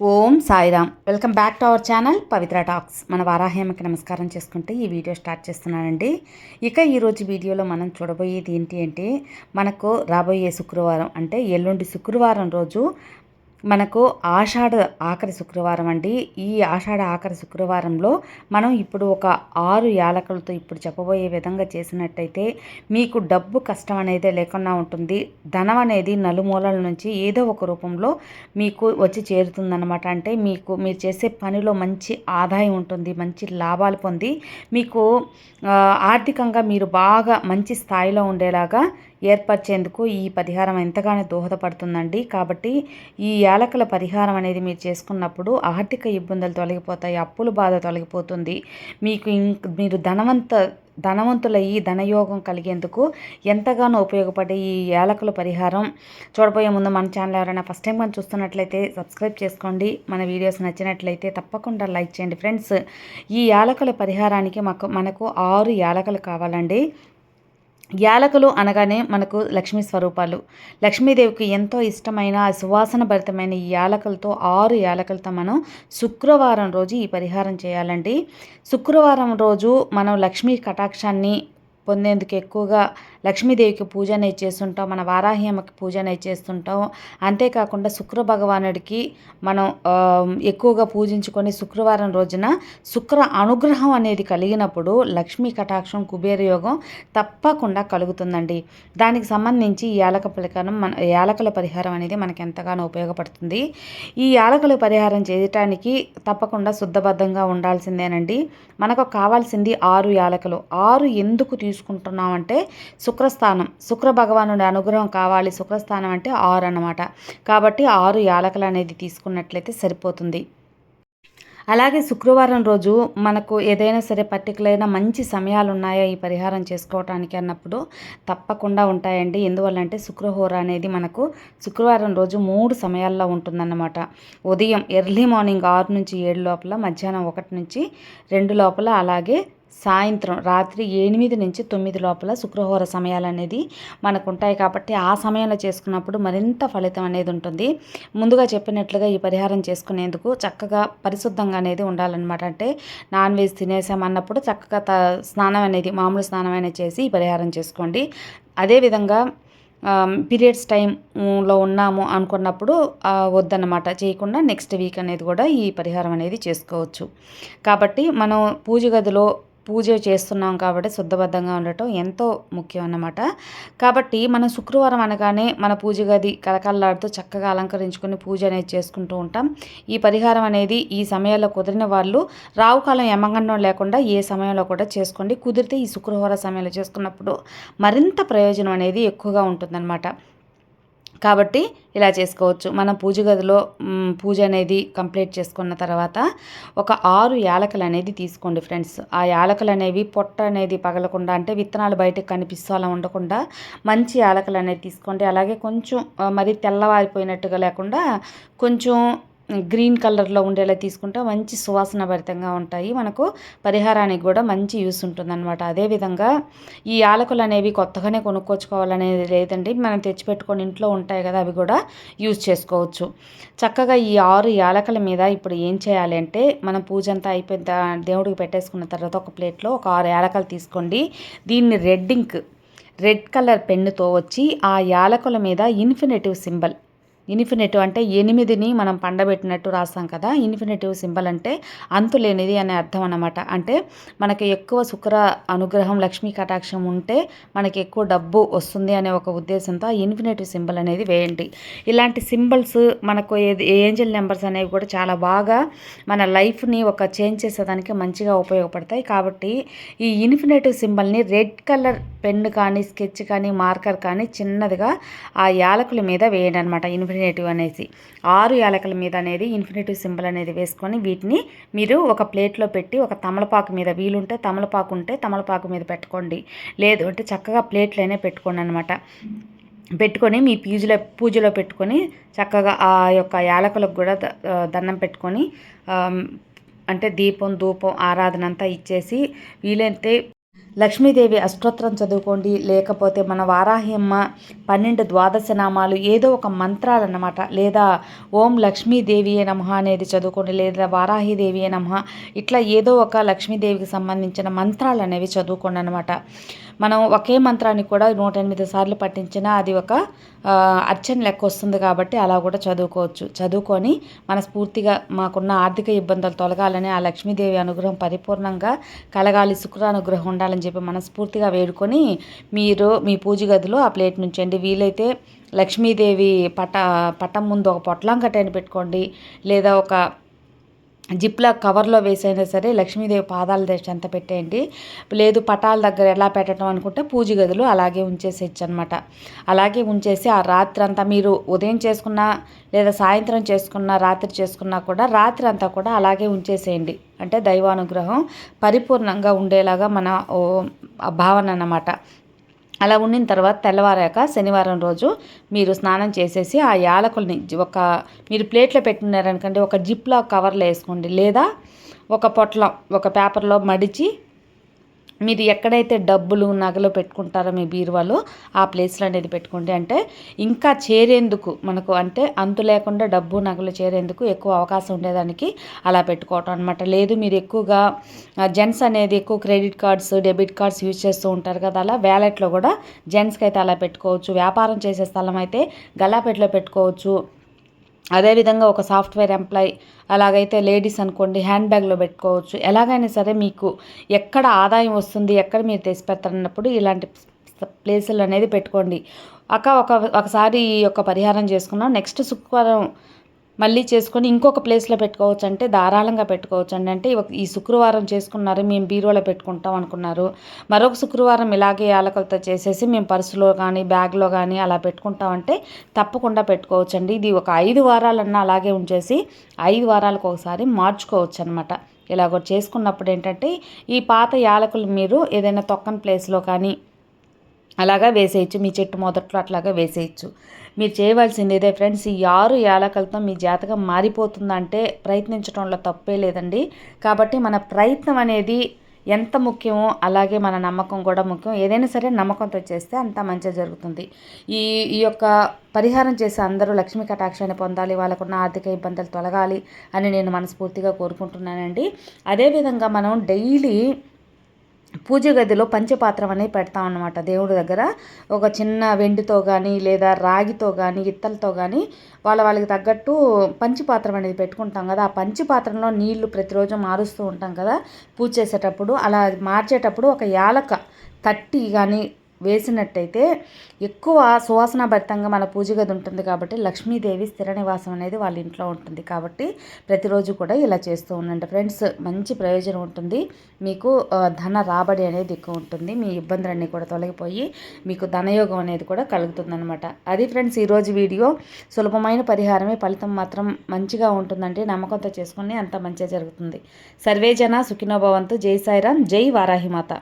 Om Sairam. Welcome back to our channel Pavitra talks. మన వారాహ్యమకి నమస్కారం చేసుకుంటే ఈ వీడియో స్టార్ట్ చేస్తున్నానండి. ఇక ఈరోజు వీడియోలో మనం చూడబోయేది ఏంటి అంటే మనకు రాబోయే శుక్రవారం అంటే ఎల్లుండి శుక్రవారం రోజు మనకు ఆషాఢ ఆఖరి శుక్రవారం అండి. ఈ ఆషాఢ ఆఖరి శుక్రవారంలో మనం ఇప్పుడు ఒక ఆరు యాలకులతో ఇప్పుడు చెప్పబోయే విధంగా చేసినట్టయితే మీకు డబ్బు కష్టం అనేది లేకుండా ఉంటుంది. ధనం అనేది నలుమూలల నుంచి ఏదో ఒక రూపంలో మీకు వచ్చి చేరుతుందన్నమాట. అంటే మీకు మీరు చేసే పనిలో మంచి ఆదాయం ఉంటుంది మంచి లాభాలు పొంది మీకు ఆర్థికంగా మీరు బాగా మంచి స్థాయిలో ఉండేలాగా ఏర్పరిచేందుకు ఈ పరిహారం ఎంతగానో దోహదపడుతుందండి. కాబట్టి ఈ యాలకుల పరిహారం అనేది మీరు చేసుకున్నప్పుడు ఆర్థిక ఇబ్బందులు తొలగిపోతాయి అప్పుల బాధ తొలగిపోతుంది. మీకు మీరు ధనవంత ధనవంతులయ్యి ధనయోగం కలిగేందుకు ఎంతగానో ఉపయోగపడే ఈ యాలకుల పరిహారం. చూడబోయే ముందు మన ఛానల్ ఎవరైనా ఫస్ట్ టైం మనం చూస్తున్నట్లయితే సబ్స్క్రైబ్ చేసుకోండి. మన వీడియోస్ నచ్చినట్లయితే తప్పకుండా లైక్ చేయండి. ఫ్రెండ్స్ ఈ యాలకుల పరిహారానికి మాకు మనకు ఆరు యాలకులు కావాలండి. యాలకులు అనగానే మనకు లక్ష్మీ స్వరూపాలు. లక్ష్మీదేవికి ఎంతో ఇష్టమైన సువాసన భరితమైన ఈ యాలకులతో ఆరు యాలకులతో మనం శుక్రవారం రోజు ఈ పరిహారం చేయాలండి. శుక్రవారం రోజు మనం లక్ష్మీ కటాక్షాన్ని పొందేందుకు ఎక్కువగా లక్ష్మీదేవికి పూజ అనేది చేస్తుంటాం మన వారాహ్యమ్మకి పూజ అనేది చేస్తుంటాం అంతేకాకుండా శుక్ర భగవానుడికి మనం ఎక్కువగా పూజించుకొని శుక్రవారం రోజున శుక్ర అనుగ్రహం అనేది కలిగినప్పుడు లక్ష్మీ కటాక్షం కుబేర యోగం తప్పకుండా కలుగుతుందండి. దానికి సంబంధించి ఈ యాలక పరిహారం మన యాలకల పరిహారం అనేది మనకి ఎంతగానో ఉపయోగపడుతుంది. ఈ యాలకల పరిహారం చేయటానికి తప్పకుండా శుద్ధబద్ధంగా ఉండాల్సిందేనండి. మనకు కావాల్సింది ఆరు యాలకలు. ఆరు ఎందుకు తీసుకుంటున్నామంటే శుక్రస్థానం. శుక్ర భగవానుడి అనుగ్రహం కావాలి. శుక్రస్థానం అంటే ఆరు అన్నమాట. కాబట్టి ఆరు యాలకలు అనేది తీసుకున్నట్లయితే సరిపోతుంది. అలాగే శుక్రవారం రోజు మనకు ఏదైనా సరే పర్టికులర్ మంచి సమయాలు ఉన్నాయా ఈ పరిహారం చేసుకోవటానికి అన్నప్పుడు తప్పకుండా ఉంటాయండి. ఎందువల్లంటే శుక్రహోర అనేది మనకు శుక్రవారం రోజు మూడు సమయాల్లో ఉంటుందన్నమాట. ఉదయం ఎర్లీ మార్నింగ్ ఆరు నుంచి ఏడు లోపల మధ్యాహ్నం ఒకటి నుంచి రెండు లోపల అలాగే సాయంత్రం రాత్రి ఎనిమిది నుంచి తొమ్మిది లోపల శుక్రహోర సమయాలు అనేది మనకు ఉంటాయి కాబట్టి ఆ సమయంలో చేసుకున్నప్పుడు మరింత ఫలితం అనేది ఉంటుంది. ముందుగా చెప్పినట్లుగా ఈ పరిహారం చేసుకునేందుకు చక్కగా పరిశుద్ధంగా అనేది ఉండాలన్నమాట. అంటే నాన్ వెజ్ తినేసామన్నప్పుడు చక్కగా త స్నానం అనేది మామూలు స్నానం అనేది చేసి ఈ పరిహారం చేసుకోండి. అదేవిధంగా పీరియడ్స్ టైంలో ఉన్నాము అనుకున్నప్పుడు వద్దన్నమాట. చేయకుండా నెక్స్ట్ వీక్ అనేది కూడా ఈ పరిహారం అనేది చేసుకోవచ్చు. కాబట్టి మనం పూజ గదిలో పూజ చేస్తున్నాం కాబట్టి శుద్ధబద్ధంగా ఉండటం ఎంతో ముఖ్యం అన్నమాట. కాబట్టి మనం శుక్రవారం అనగానే మన పూజ గది కలకల్లాడుతూ చక్కగా అలంకరించుకొని పూజ అనేది చేసుకుంటూ ఉంటాం. ఈ పరిహారం అనేది ఈ సమయంలో కుదిరిన వాళ్ళు రావు కాలం యమగండం లేకుండా ఏ సమయంలో కూడా చేసుకోండి. కుదిరితే ఈ శుక్రవార సమయంలో చేసుకున్నప్పుడు మరింత ప్రయోజనం అనేది ఎక్కువగా ఉంటుందన్నమాట. కాబట్టి ఇలా చేసుకోవచ్చు. మనం పూజ గదిలో పూజ అనేది కంప్లీట్ చేసుకున్న తర్వాత ఒక ఆరు యాలకలు అనేది తీసుకోండి ఫ్రెండ్స్. ఆ యాలకలు అనేవి పొట్ట అనేది పగలకుండా అంటే విత్తనాలు బయటకు కనిపిస్తూ అలా ఉండకుండా మంచి యాలకలు అనేది తీసుకోండి. అలాగే కొంచెం మరి తెల్లవారిపోయినట్టుగా లేకుండా కొంచెం గ్రీన్ కలర్లో ఉండేలా తీసుకుంటే మంచి సువాసన భరితంగా ఉంటాయి. మనకు పరిహారానికి కూడా మంచి యూస్ ఉంటుందన్నమాట. అదేవిధంగా ఈ యాలకులు అనేవి కొత్తగానే కొనుక్కొచ్చుకోవాలనేది లేదండి. మనం తెచ్చిపెట్టుకొని ఇంట్లో ఉంటాయి కదా అవి కూడా యూజ్ చేసుకోవచ్చు. చక్కగా ఈ ఆరు యాలకల మీద ఇప్పుడు ఏం చేయాలి అంటే మనం పూజ అంతా అయిపోయిన దేవుడికి పెట్టేసుకున్న తర్వాత ఒక ప్లేట్లో ఒక ఆరు యాలకలు తీసుకోండి. దీన్ని రెడ్ ఇంక్ రెడ్ కలర్ పెన్నుతో వచ్చి ఆ యాలకుల మీద ఇన్ఫినిటివ్ సింబల్ ఇన్ఫినిటివ్ అంటే ఎనిమిదిని మనం పండబెట్టినట్టు రాస్తాం కదా. ఇన్ఫినిటివ్ సింబల్ అంటే అంతులేనిది అనే అర్థం అనమాట అంటే మనకి ఎక్కువ శుక్ర అనుగ్రహం లక్ష్మీ కటాక్షం ఉంటే మనకి ఎక్కువ డబ్బు వస్తుంది అనే ఒక ఉద్దేశంతో ఆ ఇన్ఫినిటివ్ సింబల్ అనేది వేయండి. ఇలాంటి సింబల్స్ మనకు ఏంజల్ నెంబర్స్ అనేవి కూడా చాలా బాగా మన లైఫ్ని ఒక చేంజ్ చేసేదానికి మంచిగా ఉపయోగపడతాయి. కాబట్టి ఈ ఇన్ఫినిటివ్ సింబల్ని రెడ్ కలర్ పెన్ కానీ స్కెచ్ కానీ మార్కర్ కానీ చిన్నదిగా ఆ యాలకుల మీద వేయండి అనమాట ఇన్ఫినిటివ్ ఇన్ఫినిటివ్ అనేసి. ఆరు యాలకల మీద అనేది ఇన్ఫినిటివ్ సింబల్ అనేది వేసుకొని వీటిని మీరు ఒక ప్లేట్లో పెట్టి ఒక తమలపాకు మీద వీలుంటే తమలపాకు ఉంటే తమలపాకు మీద పెట్టుకోండి. లేదు అంటే చక్కగా ప్లేట్లోనే పెట్టుకోండి అనమాట పెట్టుకొని మీ పూజలో పూజలో పెట్టుకొని చక్కగా ఆ యొక్క యాలకులకు కూడా దండం పెట్టుకొని అంటే దీపం ధూపం ఆరాధన అంతా ఇచ్చేసి వీలైతే లక్ష్మీదేవి అష్టోత్తరం చదువుకోండి. లేకపోతే మన వారాహ్యమ్మ పన్నెండు ద్వాదశ నామాలు ఏదో ఒక మంత్రాలు అన్నమాట లేదా ఓం లక్ష్మీదేవి నమ అనేది చదువుకోండి. లేదా వారాహిదేవి నమ. ఇట్లా ఏదో ఒక లక్ష్మీదేవికి సంబంధించిన మంత్రాలు అనేవి చదువుకోండి అనమాట మనం ఒకే మంత్రాన్ని కూడా నూట ఎనిమిది సార్లు పట్టించినా అది ఒక అర్చన లెక్క వస్తుంది కాబట్టి అలా కూడా చదువుకోవచ్చు. చదువుకొని మనస్ఫూర్తిగా మాకున్న ఆర్థిక ఇబ్బందులు తొలగాలని ఆ లక్ష్మీదేవి అనుగ్రహం పరిపూర్ణంగా కలగాలి శుక్ర అనుగ్రహం ఉండాలని చెప్పి మనస్ఫూర్తిగా వేడుకొని మీరు మీ పూజ గదిలో ఆ ప్లేట్ నుంచండి. వీలైతే లక్ష్మీదేవి పట పటం ముందు ఒక పొట్లం కట్టని పెట్టుకోండి. లేదా ఒక జిప్లా కవర్లో వేసైనా సరే లక్ష్మీదేవి పాదాల దగ్గర ఎంత పెట్టేయండి. లేదు పటాల దగ్గర ఎలా పెట్టడం అనుకుంటే పూజ గదులు అలాగే ఉంచేసేయచ్చు అనమాట అలాగే ఉంచేసి ఆ రాత్రి అంతా మీరు ఉదయం చేసుకున్నా లేదా సాయంత్రం చేసుకున్నా రాత్రి చేసుకున్నా కూడా రాత్రి అంతా కూడా అలాగే ఉంచేసేయండి. అంటే దైవానుగ్రహం పరిపూర్ణంగా ఉండేలాగా మన భావన అన్నమాట. అలా ఉండిన తర్వాత తెల్లవారాక శనివారం రోజు మీరు స్నానం చేసేసి ఆ యాలకుల్ని ఒక మీరు ప్లేట్లో పెట్టినారనుకండి ఒక జిప్లో కవర్లో వేసుకోండి లేదా ఒక పొట్లం ఒక పేపర్లో మడిచి మీరు ఎక్కడైతే డబ్బులు నగలు పెట్టుకుంటారో మీ బీరువాలో ఆ ప్లేస్లో అనేది పెట్టుకోండి. అంటే ఇంకా చేరేందుకు మనకు అంటే అంతు లేకుండా డబ్బు నగలు చేరేందుకు ఎక్కువ అవకాశం ఉండేదానికి అలా పెట్టుకోవటం అనమాట లేదు మీరు ఎక్కువగా జెంట్స్ అనేది ఎక్కువ credit cards debit cards use చేస్తూ ఉంటారు కదా అలా వ్యాలెట్లో కూడా జెంట్స్కి అయితే అలా పెట్టుకోవచ్చు. వ్యాపారం చేసే స్థలం అయితే గలాపెట్లో పెట్టుకోవచ్చు. అదేవిధంగా ఒక సాఫ్ట్వేర్ ఎంప్లాయ్ అలాగైతే లేడీస్ అనుకోండి హ్యాండ్ బ్యాగ్లో పెట్టుకోవచ్చు. ఎలాగైనా సరే మీకు ఎక్కడ ఆదాయం వస్తుంది ఎక్కడ మీరు తెసి పెడతారన్నప్పుడు ఇలాంటి ప్లేసులు అనేది పెట్టుకోండి. అక్క ఒక ఒకసారి ఈ యొక్క పరిహారం చేసుకున్నాం నెక్స్ట్ శుక్రవారం మళ్ళీ చేసుకొని ఇంకొక ప్లేస్లో పెట్టుకోవచ్చు అంటే ధారాళంగా పెట్టుకోవచ్చు అండి అంటే ఈ శుక్రవారం చేసుకున్నారు మేము బీరోలో పెట్టుకుంటాం అనుకున్నారు. మరొక శుక్రవారం ఇలాగే యాలకలతో చేసేసి మేము పర్సులో కానీ బ్యాగ్లో కానీ అలా పెట్టుకుంటామంటే తప్పకుండా పెట్టుకోవచ్చు అండి ఇది ఒక ఐదు వారాలన్నా అలాగే ఉంచేసి ఐదు వారాలకు ఒకసారి మార్చుకోవచ్చు అనమాట ఇలాగ చేసుకున్నప్పుడు ఏంటంటే ఈ పాత యాలకులు మీరు ఏదైనా తొక్కని ప్లేస్లో కానీ అలాగా వేసేయచ్చు. మీ చెట్టు మొదట్లో అట్లాగా వేసేయచ్చు. మీరు చేయవలసింది ఇదే ఫ్రెండ్స్ ఈ ఆరు యాలకలతో మీ జాతకం మారిపోతుందంటే ప్రయత్నించడంలో తప్పే లేదండి. కాబట్టి మన ప్రయత్నం అనేది ఎంత ముఖ్యమో అలాగే మన నమ్మకం కూడా ముఖ్యం. ఏదైనా సరే నమ్మకంతో చేస్తే అంత మంచిగా జరుగుతుంది. ఈ ఈ యొక్క పరిహారం చేసే అందరూ లక్ష్మీ కటాక్షాన్ని పొందాలి వాళ్ళకున్న ఆర్థిక ఇబ్బందులు తొలగాలి అని నేను మనస్ఫూర్తిగా కోరుకుంటున్నానండి. అదేవిధంగా మనం డైలీ పూజ గదిలో పంచపాత్రం అనేది పెడతాం అనమాట దేవుడి దగ్గర ఒక చిన్న వెండితో కానీ లేదా రాగితో కానీ ఇత్తలతో కానీ వాళ్ళ వాళ్ళకి తగ్గట్టు పంచిపాత్రం అనేది పెట్టుకుంటాం కదా. ఆ పంచపాత్రంలో నీళ్ళు ప్రతిరోజు మారుస్తూ ఉంటాం కదా. పూజ చేసేటప్పుడు అలా మార్చేటప్పుడు ఒక యాలక తట్టి కానీ వేసినట్టయితే ఎక్కువ సువాసనాభరితంగా మన పూజ గది ఉంటుంది కాబట్టి లక్ష్మీదేవి స్థిర నివాసం అనేది వాళ్ళ ఇంట్లో ఉంటుంది కాబట్టి ప్రతిరోజు కూడా ఇలా చేస్తూ ఉండండి. ఫ్రెండ్స్ మంచి ప్రయోజనం ఉంటుంది. మీకు ధన రాబడి అనేది ఎక్కువ ఉంటుంది. మీ ఇబ్బందులన్నీ కూడా తొలగిపోయి మీకు ధనయోగం అనేది కూడా కలుగుతుందనమాట అది ఫ్రెండ్స్ ఈరోజు వీడియో. సులభమైన పరిహారమే. ఫలితం మాత్రం మంచిగా ఉంటుందంటే నమ్మకంతో చేసుకుని అంత మంచిగా జరుగుతుంది. సర్వేజన సుఖినోభవంతు జై సాయిరామ్. జై వారాహిమాత.